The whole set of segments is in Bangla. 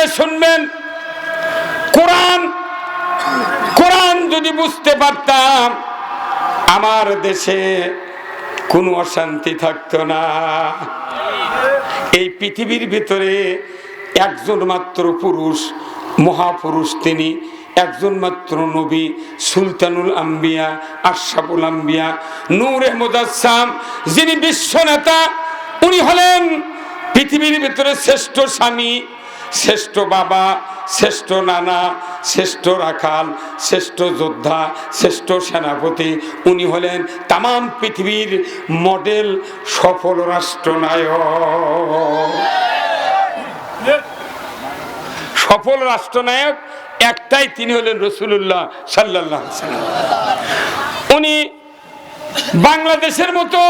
দিয়ে শুনবেন? কোরআন কোরআন যদি বুঝতে পারতাম, আমার দেশে কোনো অশান্তি থাকতো না। এই পৃথিবীর ভিতরে একজন মাত্র পুরুষ, মহাপুরুষ তিনি, একজন মাত্র নবী, সুলতানুল আম্বিয়া, আশরাফুল আম্বিয়া, নূর মুদাসাম যিনি বিশ্ব নেতা, উনি হলেন পৃথিবীর ভিতরে শ্রেষ্ঠ স্বামী। শ্রেষ্ঠ বাবা, শ্রেষ্ঠ নানা, শ্রেষ্ঠ রাখাল, শ্রেষ্ঠ যোদ্ধা, শ্রেষ্ঠ সেনাপতি। উনি হলেন তাম পৃথিবীর মডেল সফল রাষ্ট্রনায়ক। সফল রাষ্ট্রনায়ক একটাই তিনি হলেন রসুল্লাহ সাল্লাহ উনি বাংলাদেশের মতো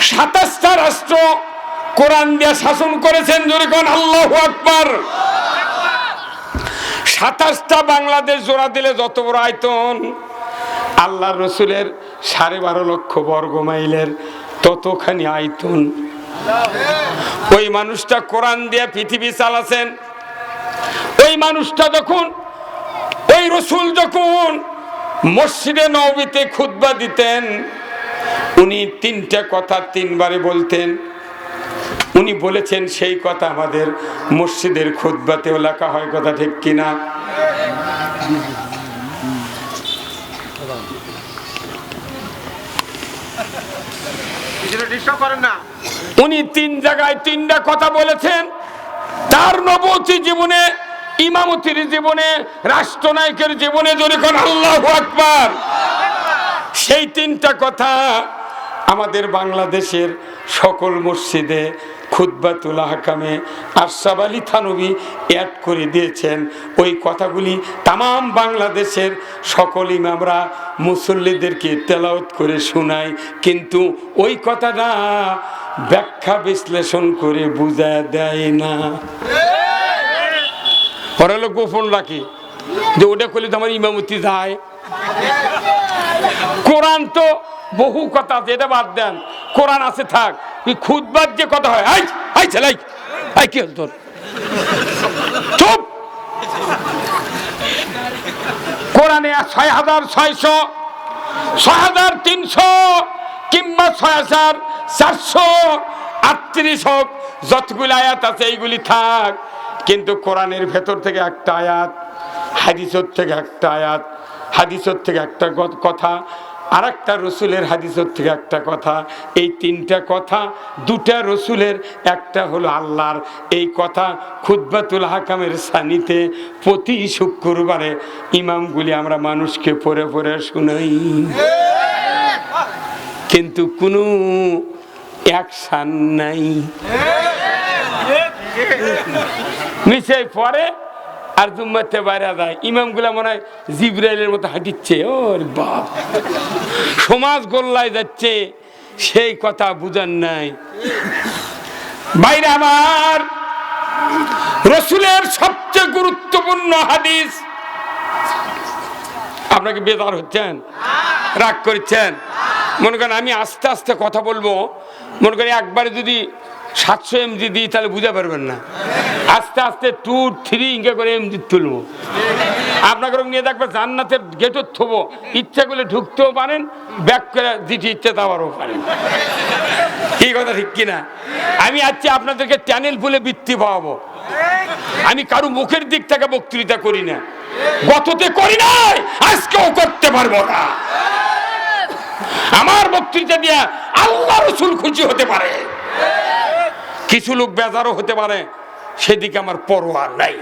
সাতাশটা রাষ্ট্র কোরআন দিয়ে শাসন করেছেন যেরকম আল্লাহ আকবর। সাতাশটা বাংলাদেশ জোড়া দিলে যত বড় আয়তন, আল্লাহ রসুলের সাড়ে বারো লক্ষ বর্গ মাইলের ততখানি আয়তন। ওই মানুষটা কোরআন দিয়ে পৃথিবী চালাছেন। ওই মানুষটা যখন, ওই রসুল যখন মসজিদে নবীতে খুতবা দিতেন, উনি তিনটা কথা তিনবারে বলতেন উনি বলেছেন, সেই কথা আমাদের মসজিদের খুতবাতেও লেখা হয়, কথা ঠিক কিনা? উনি তিন জায়গায় তিনটা কথা বলেছেন। তার নবতী জীবনে, ইমামতির জীবনে, রাষ্ট্রনায়কের জীবনে যখন আল্লাহ আকবার। সেই তিনটা কথা আমাদের বাংলাদেশের সকল মসজিদে খুদ্বাতুল হাকামে আশরাফ আলী থানবী অ্যাড করে দিয়েছেন। ওই কথাগুলি তাম বাংলাদেশের সকল ইমামরা মুসল্লিদেরকে তেলাওত করে শোনায়। কিন্তু ওই কথাটা ব্যাখ্যা বিশ্লেষণ করে বুঝা দেয় না। ওরা গোপন রাখি। যে ওটা করলে তো আমার ইমামতি যায়। কোরআন তো বহু কথা এটা বাদ দেন। কোরআন আছে, থাক। তুই খুদবার যে কথা হয়? আই আই ছেলাই আই কি হল তোর? চুপ! কোরআনে ছয় হাজার ছয়শো, ছয় হাজার তিনশো কিংবা ছয় হাজার চারশো আটত্রিশ হোক, যতগুলি আয়াত আছে এইগুলি থাক। কিন্তু কোরআনের ভেতর থেকে একটা আয়াত, হাদিসর থেকে একটা আয়াত, হাদিসর থেকে একটা কথা আর একটা রসুলের হাদিসের থেকে একটা কথা, এই তিনটা কথা, দুটা রসুলের, একটা হলো আল্লাহর। এই কথা খুদ্বাতুল হাকামের সানিতে প্রতি শুক্রবারে ইমামগুলি আমরা মানুষকে পড়ে পড়ে শুনাই। কিন্তু কোনো অ্যাকশান নাই। নিচে পরে আর জুম্মাতে বাইরে যায়। ইমামগুলা মনে হয় জিব্রাইলের মতো হাঁটিচ্ছে। ওর বাপ। সমাজ গোল্লায় যাচ্ছে। সেই কথা বুঝার নাই। বাইরে আমার রসুলের সবচেয়ে গুরুত্বপূর্ণ হাদিস। আপনাকে বেদার হচ্ছেন? রাগ করছেন? মনে করেন আমি আস্তে আস্তে কথা বলব। মনে করেন একবারে যদি সাতশো এমজি দিই তাহলে বুঝতে পারবেন না। আস্তে আস্তে টু থ্রি ইঙ্কে করে এমজি তুলবো। আপনাকে নিয়ে দেখবে জান্নাতের গেটও থবো। ইচ্ছা করলে ঢুকতেও পারেন ব্যাক করে যেটি ইচ্ছে তাওয়ারও পারেন। কি কথা, ঠিক কিনা আমি আজকে আপনাদেরকে চ্যানেল খুলে বৃত্তি পাওয়াবো। আমি কারও মুখের দিক থেকে বক্তৃতা করি না। গততে করি নাই, আজকেও করতে পারব না। আমার বক্তৃতা দিয়া আল্লাহ রসুল খুশি হতে পারে। কিছু লোক বেজারও হতে পারে, সেদিকে আমার পরোয়া নাই।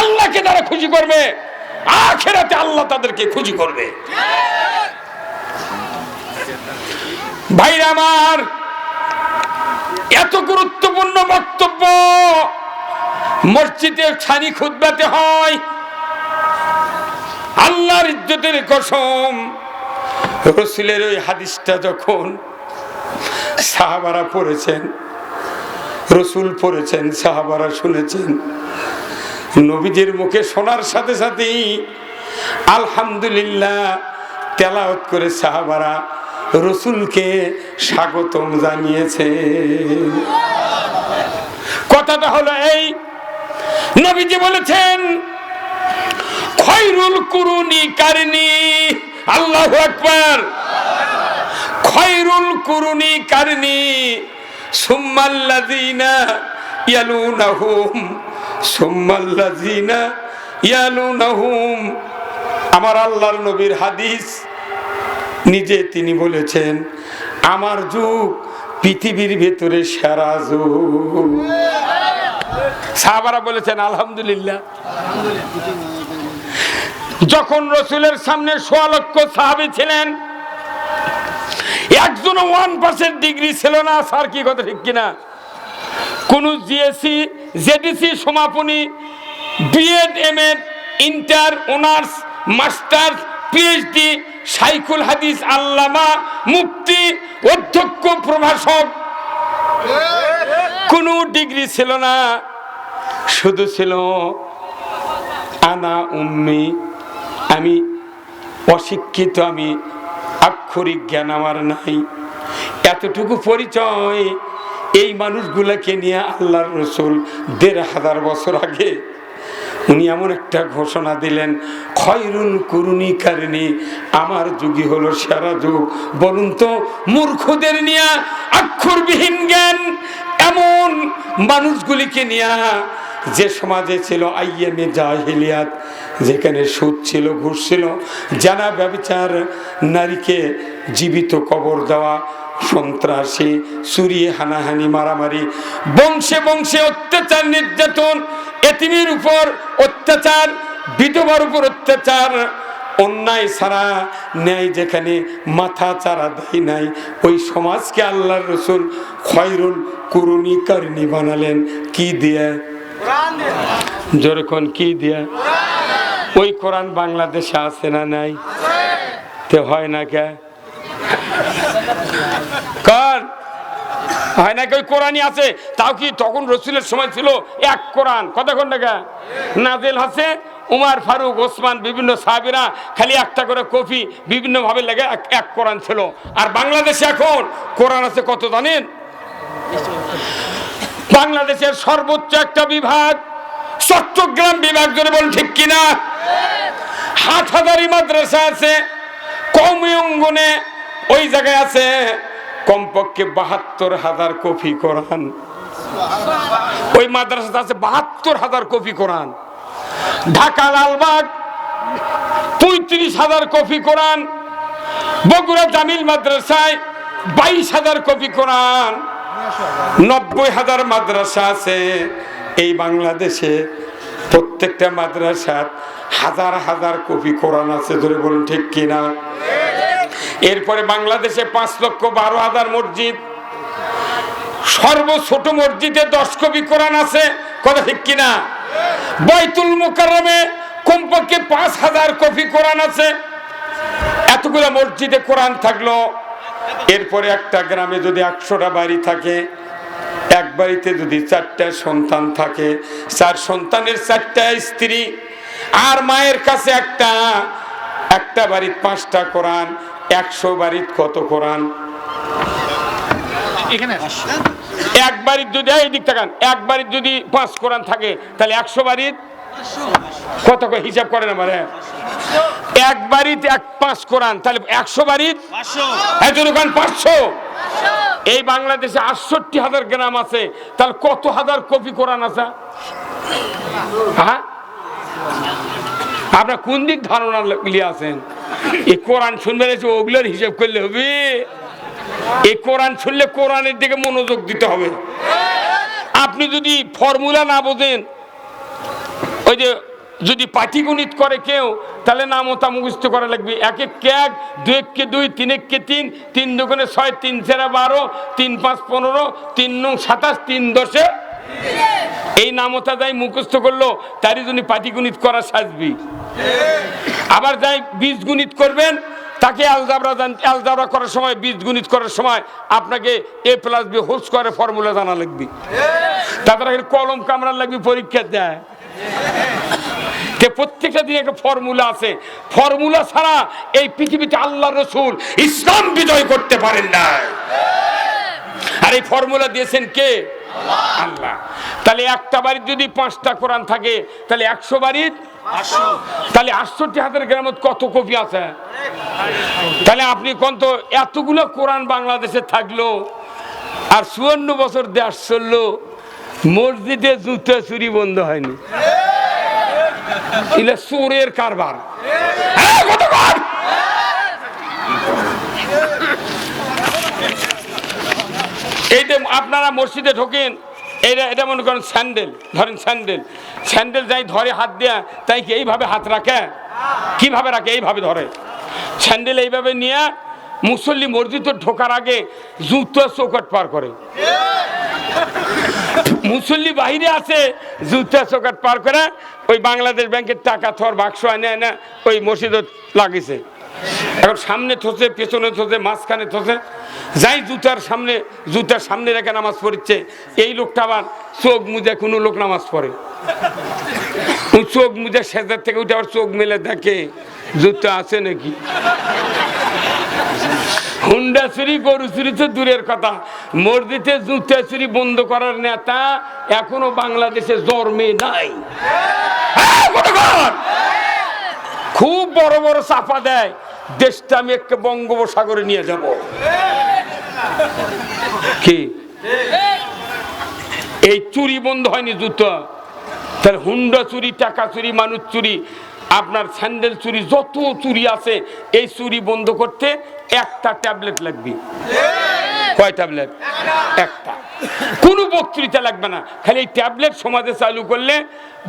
আল্লাহকে তারা খুশি করবে, আখেরাতে আল্লাহ তাদেরকে খুশি করবে। ভাইরা আমার, এত গুরুত্বপূর্ণ বক্তব্য মসজিদে ছানি খুদবাতে হয়। আল্লাহর ইজ্জতের কসম, রসুলের ওই হাদিসটা যখন সাহাবারা পড়েছেন, রসুল পড়েছেন, সাহাবারা শুনেছেন। নবীজির মুখে শোনার সাথে সাথেই আলহামদুলিল্লাহ তেলাওত করে সাহাবারা রসুলকে স্বাগতম জানিয়েছে। কথাটা হলো এই, নবীজি বলেছেন, খৈরুল কুরুনি কারনি, আল্লাহ আকবার। খৈরুল কুরুনি ইয়ালুনাহুম। আমার আল্লাহর নবীর হাদিস নিজে তিনি বলেছেন, আমার যুগ পৃথিবীর ভেতরে সেরা যুগ। সাহাবারা বলেছেন, আলহামদুলিল্লাহ। যখন রসুলের সামনে সোয়া লক্ষ সাহাবি ছিলেন একজন ওয়ান পার্সেন্ট ডিগ্রি ছিল না, স্যার কি কথা ঠিক কিনা? কোন জিএসসি জেডিসি সমাপনী B Ed M Ed inter honours masters PhD সাইকুল হাদিস, আল্লামা, মুফতি, অধ্যক্ষ, প্রভাষক। কোনো ডিগ্রি ছিল না, শুধু ছিল আনা উম্মি, আমি অশিক্ষিত, আমি আক্ষরিক জ্ঞান আমার নাই। এতটুকু পরিচয় এই মানুষগুলোকে নিয়ে আল্লাহর রসুল দেড় হাজার বছর আগে উনি এমন একটা ঘোষণা দিলেন খয়রুল কুরুনি কারণী আমার যুগই হলো সেরা যুগ। বলুন তো, মূর্খদের নিয়ে অক্ষরবিহীন জ্ঞান এমন মানুষগুলিকে নিয়ে যে সমাজে ছিল আইএমএ জাহিলিয়াত যেখানে সুদ ছিল ঘুষ ছিল জানা ব্যবচার নারীকে জীবিত কবর দেওয়া সন্ত্রাসী চুরিয়ে হানাহানি মারামারি বংশে বংশে অত্যাচার নির্যাতন এতিমের উপর অত্যাচার বিধবার উপর অত্যাচার অন্যায় ছাড়া ন্যায় যেখানে মাথা চারা দেয় নাই ওই সমাজকে আল্লাহর রসুল খয়রুল কুরুনি কারণী বানালেন। কি দিয়ে? যেরকম কি দিয়া? ওই কোরআন বাংলাদেশে আছে না নাই? তে হয় না কে? কর? হয় নাকি ওই কোরআনই আছে? তাও কি তখন রসুলের সময় ছিল এক কোরআন। কতক্ষণ টাকা নাজেল আছে উমার ফারুক, ওসমান, বিভিন্ন সাহাবিরা খালি একটা করে কপি বিভিন্ন ভাবে লেগে এক- এক কোরআন ছিল। আর বাংলাদেশে এখন কোরআন আছে কত জানেন? বাংলাদেশের সর্বোচ্চ একটা বিভাগ, চট্টগ্রাম বিভাগ জন্য বলুন ঠিক কিনা? হাট হাজারি মাদ্রাসা আছে কৌমি অঙ্গনে ওই জায়গায় আছে, কমপক্ষে বাহাত্তর হাজার কপি কোরআন। ওই মাদ্রাসাতে আছে বাহাত্তর হাজার কপি কোরআন। ঢাকা লালবাগ, পঁয়ত্রিশ হাজার কপি কোরআন। বগুড়া জামিল মাদ্রাসায় বাইশ হাজার কপি কোরআন। নব্বই হাজার মাদ্রাসা আছে, এই বাংলাদেশে প্রত্যেকটা মাদ্রাসার হাজার হাজার কপি কোরআন আছে, ধরে বলুন ঠিক কিনা? এরপরে বাংলাদেশে পাঁচ লক্ষ বারো হাজার মসজিদ। সর্ব ছোট মসজিদে দশ কপি কোরআন আছে, কথা ঠিক কিনা? বৈতুল মুকাররমে কমপক্ষে পাঁচ হাজার কপি কোরআন আছে। এতগুলো মসজিদে কোরআন থাকল। এরপরে একটা গ্রামে যদি একশোটা বাড়ি থাকে এক বাড়িতে যদি চারটা সন্তান থাকে চার সন্তানের চারটা স্ত্রী আর মায়ের কাছে একটা একটা বাড়ির পাঁচটা কোরআন একশো বাড়ির কত কোরআন? এখানে এক বাড়ির যদি এই দিক তাকান এক বাড়ির যদি পাঁচ কোরআন থাকে তাহলে একশো বাড়ির কত করে হিসাব করেন আমারে এক বাড়িতে এক পাঁচ কোরআন তাহলে একশো বাড়ির? পাঁচশো। পাঁচশো। এই বাংলাদেশে আটষট্টি হাজার গ্রাম আছে, তাহলে কত হাজার কপি কোরআন আছে? হ্যাঁ? আপনার কোন দিক ধারণা লিয়ে আছেন? এই কোরআন শুনবেন ওগুলোর হিসাব করলে হবে। এই কোরআন শুনলে কোরআনের দিকে মনোযোগ দিতে হবে। আপনি যদি ফর্মুলা না বোঝেন, ওই যে যদি পাটিগণিত করে কেউ, তাহলে নাম ওটা মুখস্থ করা লাগবে। এক এক এক দুই এককে দুই, তিন এককে তিন তিন দুগুণে ছয়, তিন সেরা বারো, তিন পাঁচ পনেরো, তিন নং সাতাশ, তিন দশে। এই নামতা যাই মুখস্থ করল, তারই জন্য পাটিগণিত করা সাজবি। আবার যাই বীজ গণিত করবেন, তাকে আলজাবরা জান- আলজাবরা করার সময় বীজ গণিত করার সময় আপনাকে এ প্লাস বি হোস করে ফর্মুলা জানা লাগবে। তারপরে কলম কামড়ার লাগবে, পরীক্ষা দেয়। যে প্রত্যেকটা দিনে একটা ফর্মুলা আছে। ফর্মুলা ছাড়া এই পৃথিবীতে আল্লাহ রসুল ইসলাম বিজয় করতে পারেন না আর এই ফর্মুলা দিয়েছেন কে? আল্লাহ। তাহলে একটা বাড়ির যদি পাঁচটা কোরআন থাকে তাহলে একশো বাড়ির? তাহলে আটষট্টি হাজার গ্রামত কত কপি আছে? তাহলে আপনি কোন তো এতগুলো কোরআন বাংলাদেশে থাকল আর চুয়ান্ন বছর দেশ চলল মসজিদে জুতো চুরি বন্ধ হয়নি। চোরের কারবার কতক্ষণ? এই যে আপনারা মসজিদে ঢোকেন এটা এটা মনে করেন স্যান্ডেল, ধরেন স্যান্ডেল। স্যান্ডেল যাই ধরে হাত দেয়া, তাই কি এইভাবে হাত রাখে? কীভাবে রাখে? এইভাবে ধরে। স্যান্ডেল এইভাবে নিয়ে মুসল্লি মসজিদে ঢোকার আগে জুতো চৌকট পার করে। মুসল্লি বাহিরে আছে, জুতা চৌকাট পার করে ওই বাংলাদেশ ব্যাংকের টাকা, থর, বাক্স এনে এনে ওই মসজিদে লাগিয়েছে। এখন সামনে থসে, পেছনে থসে, মাঝখানে থসে, যাই জুতার সামনে জুতার সামনে রেখে নামাজ পড়ছে এই লোকটা আবার চোখ মুজে কোনো লোক নামাজ পড়ে। চোখ মুজে সেজার থেকে উঠে আবার চোখ মেলে দেখে, জুতা আছে নাকি? হুন্ডা চুরি গরু চুরি তো দূরের কথা। মসজিদে জুতা চুরি বন্ধ করার নেতা এখনও বাংলাদেশে জন্মে নাই। হ্যাঁ, খুব বড় বড় চাপা দেয়। দেশটা আমি একে বঙ্গোপসাগরে নিয়ে যাব। কি? এই চুরি বন্ধ হয়নি জুতো। তাহলে হুন্ডা চুরি টাকা চুরি মানুষ চুরি। আপনার স্যান্ডেল চুরি, যত চুরি আছে, এই চুরি বন্ধ করতে একটা ট্যাবলেট লাগবে। কয় ট্যাবলেট? একটা। কোনো বক্তৃতা লাগবে না। খালি এই ট্যাবলেট সমাজে চালু করলে